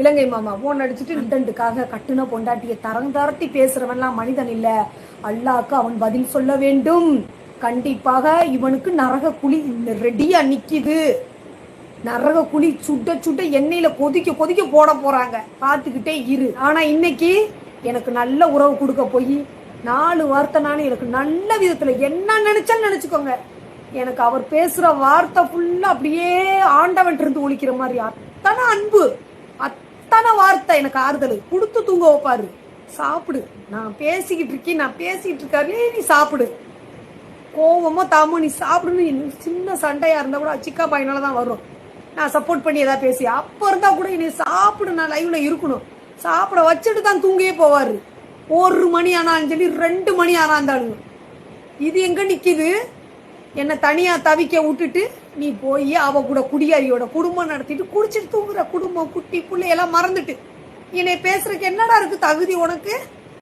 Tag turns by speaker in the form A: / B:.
A: இலங்கை மாமா போன் அடிச்சுட்டு கண்டென்ட்டுக்காக கட்டுன பொண்டாட்டியை தரம் தரத்தி பேசுறவன்லாம் மனிதன் இல்ல. அல்லாக்கு அவன் பதில் சொல்ல வேண்டும். கண்டிப்பாக இவனுக்கு நரக குழி ரெடியா நிக்குது. நரக குழி சுட்ட சுட்ட எண்ணெயில கொதிக்க கொதிக்க போட போறாங்க. பார்த்துக்கிட்டே இரு. ஆனா இன்னைக்கு எனக்கு நல்ல உறவு கொடுக்க போய் நாலு வார்த்தை நானும் எனக்கு நல்ல விதத்துல என்ன நினைச்சாலும் நினைச்சுக்கோங்க. எனக்கு அவர் பேசுற வார்த்தை ஃபுல்லா அப்படியே ஆண்டவன் இருந்து ஒழிக்கிற மாதிரி. அத்தனை அன்பு அத்தனை எனக்கு ஆறுதல். கொடுத்து தூங்க வைப்பாரு. சாப்பிடு. நான் பேசிக்கிட்டு இருக்கேன். நான் பேசிக்கிட்டு இருக்காரு. நீ சாப்பிடு. கோவமோ தாமோ நீ சாப்பிடுன்னு சின்ன சண்டையா இருந்தா கூட சிக்கா பையனால தான் வரும். நான் சப்போர்ட் பண்ணி ஏதாவது பேசி. அப்போ இருந்தா கூட நீ சாப்பிடு. நான் லைவ்ல இருக்கணும். சாப்பிட வச்சுட்டு தான் தூங்கியே போவாரு. ஒரு மணி ஆனாலும் சரி ரெண்டு மணி ஆனா இருந்தாலும். இது எங்க நிக்குது? என்னை தனியா தவிக்க விட்டுட்டு நீ போய் அவ கூட குடியாரியோட குடும்பம் நடத்திட்டு குடிச்சிட்டு தூங்குற குடும்பம் குட்டி பிள்ளையெல்லாம் மறந்துட்டு. என்னை பேசுறதுக்கு என்னடா இருக்கு தகுதி உனக்கு?